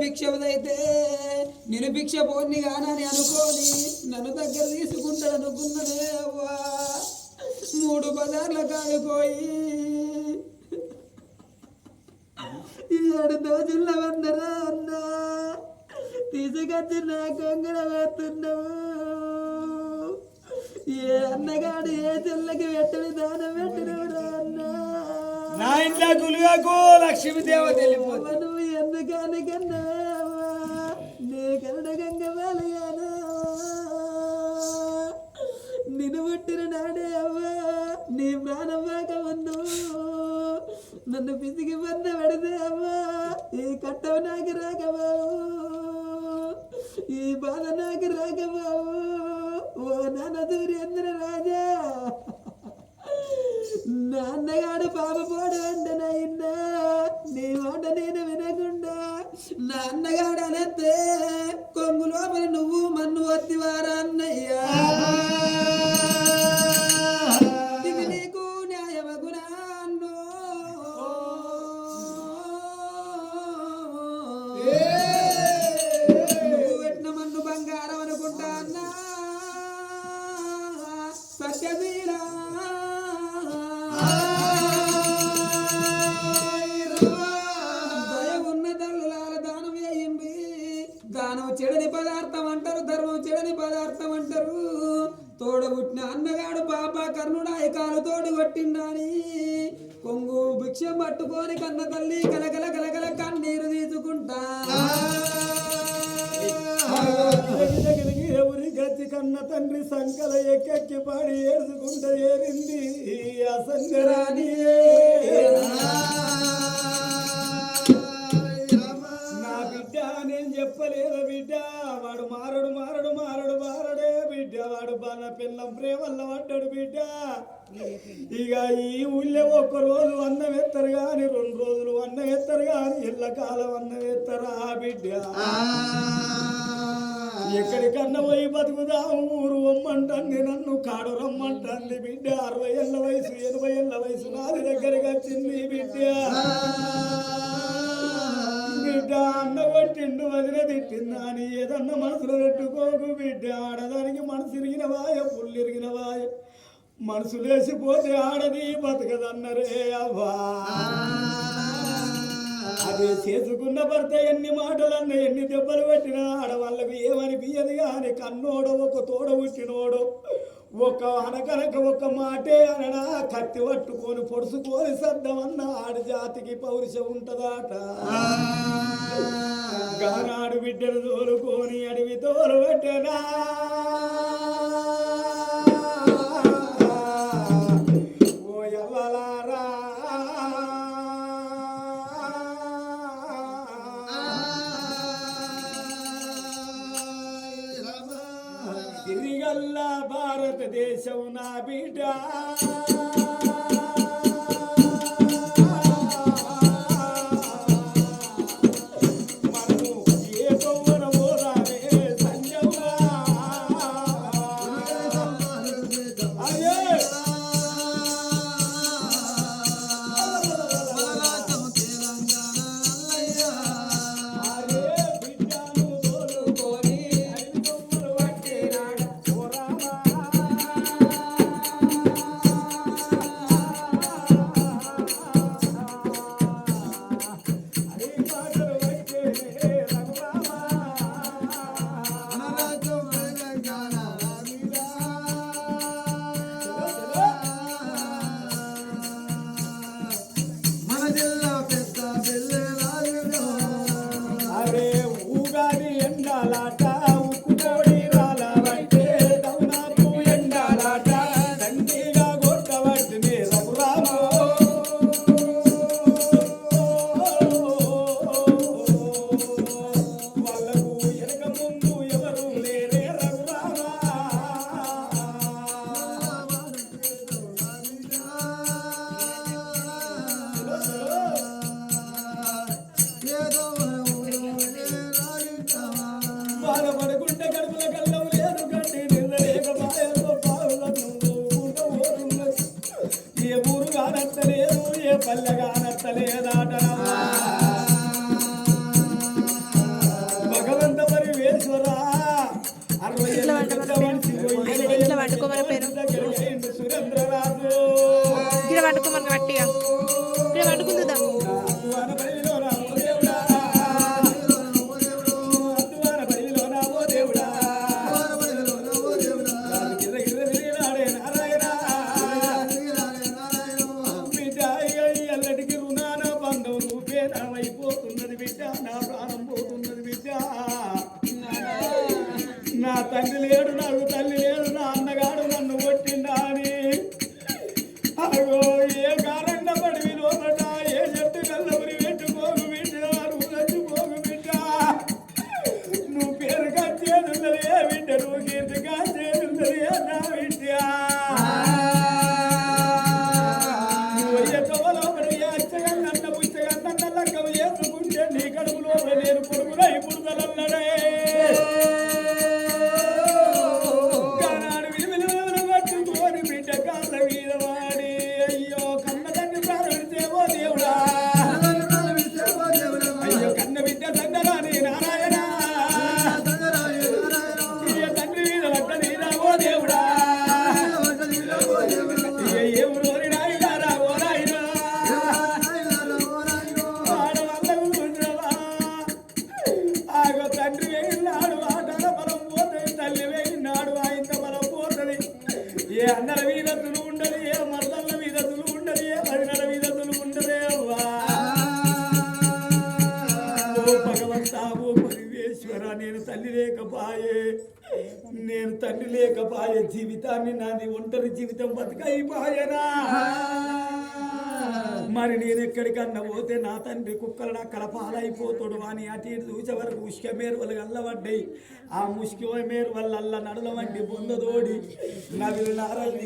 భిక్షవదైతే నేను భిక్ష పోని కానని అనుకోని నన్ను దగ్గర తీసుకుంటాడు అనుకున్నదే అవ్వా. మూడు బజార్ల కాడిపోయి ఏడు దోజుల వందరా అన్నా? తీసుకొచ్చి నా కొంగడ వేస్తున్నావు. ఏ అన్నగాడు ఏ చెల్లకి పెట్టని దానం పెట్టినవురా అన్నా? నా ఇంట్లో గులుగాకు లక్ష్మీదేవత వెళ్ళిపోతుంది. నువ్వు ఎందుకని కన్నా నీ కరుణ గంగ నిన్ను పుట్టిన నాడే అవ్వా? నీ ప్రాణం వాక ముందు నన్ను పిసికి బంద పెడితే అవ్వా? ఈ కట్టం నాకు రాకబావు. ఈ బాధ నాకు రాకబావు. ఓ నాన్న సూర్యేంద్ర రాజా. పాప పోడు అంటే నీ మాట నేను వినకుండా నా అంటారు చెడని పదార్థం అంటారు. తోడబుట్టిన అన్నగాడు పాప కర్ణుడాయి కాలు తోడు కొట్టిండాని కొంగు భిక్ష పట్టుకొని కన్న తల్లి కలకల కలకల కన్నీరు తీసుకుంటా ఎవరి గతి కన్న తండ్రి సంకల ఎక్కెక్కి పాడి ఏడుచుకుంట ఏరింది. అసంగరాని బిడ్డ నేను చెప్పలేదు బిడ్డ. వాడు మారడు మారడు మారడు మారడే బిడ్డ. వాడు బాల పిల్లం ప్రేమల్ల పడ్డాడు బిడ్డ. ఇక ఈ ఊళ్ళో ఒక్క రోజు అన్నం ఎత్తరు గాని రెండు రోజులు అన్నం ఎత్తరు గాని ఇళ్ళ కాలం అన్నం ఎత్తరా బిడ్డ. ఎక్కడికన్నా పోయి బతుకుదాము ఊరు రమ్మంటుంది నన్ను కాడు రమ్మంటుంది బిడ్డ. అరవై ఏళ్ళ వయసు ఎనభై ఏళ్ళ వయసు నాది దగ్గరికి వచ్చింది బిడ్డ. నిన్ను కొట్టిండు వదిన తిట్టిందా అని ఏదన్నా మనసులో పెట్టుకోకు బిడ్డ. ఆడదానికి మనసు ఇరిగిన వాయ పుల్లు ఇరిగిన వాయ. మనసు లేచిపోతే ఆడది బతకదన్నరే అవ్వా. అదే చేసుకున్న భర్త ఎన్ని మాటలన్న ఎన్ని దెబ్బలు పెట్టినా ఆడవాళ్ళకు ఏమని బియ్యది కానీ కన్నోడో ఒక తోడ పుట్టినోడో. ఒక అనకనక ఒక మాటే అనడా కత్తి పట్టుకొని పొడుచుకొని సద్దమన్న ఆడి జాతికి పౌరుషం ఉంటదాట. గానాడు బిడ్డను తోలుకొని అడవి తోలు పెట్టనా? భారతదేశం నా బిడ్డ. కానత్తలేదు ఏ పల్లె కానత్తలేదాటనమ్మా భగవంత మరి వేశ్వరా అరవై సురేంద్రరాజు. గిడ పట్టుకోమని బట్టి తండ్రి లేడు నాకు తల్లి లేడు నా అన్నగాడు నన్ను కొట్టిండా అని. అగో ఏ కారణ పడి వినోదట ఏ చెట్టు కల్లబరి పెట్టుకోకు బిడ్డ నువ్వు చచ్చిపోకు బిడ్డ. నువ్వు పేరు కచ్చేదున్నది ఏ బిడ్డ నువ్వు కీర్తి కచ్చేదున్నది ఏ నా బిడ్డ నన్న పుచ్చగా నన్న లక్కవ చేసుకుంటే నీ కడుపులో నేను కొడుకునై పుడతలన్నడే తండ్రి లేకపోయే జీవితాన్ని నాది ఒంటరి జీవితం బతుకైపాయనా? మరి నేను ఎక్కడికన్నా పోతే నా తండ్రి కుక్కలను అక్కడ పాలైపోతాడు అని అటు ఇటు చూసే వరకు ఉష్క మేరు వాళ్ళు అల్లబడ్డాయి. ఆ ముష్కి మేరు వల్ల అల్ల నడుల వంటి బొందదోడి నవిలు నారల్ని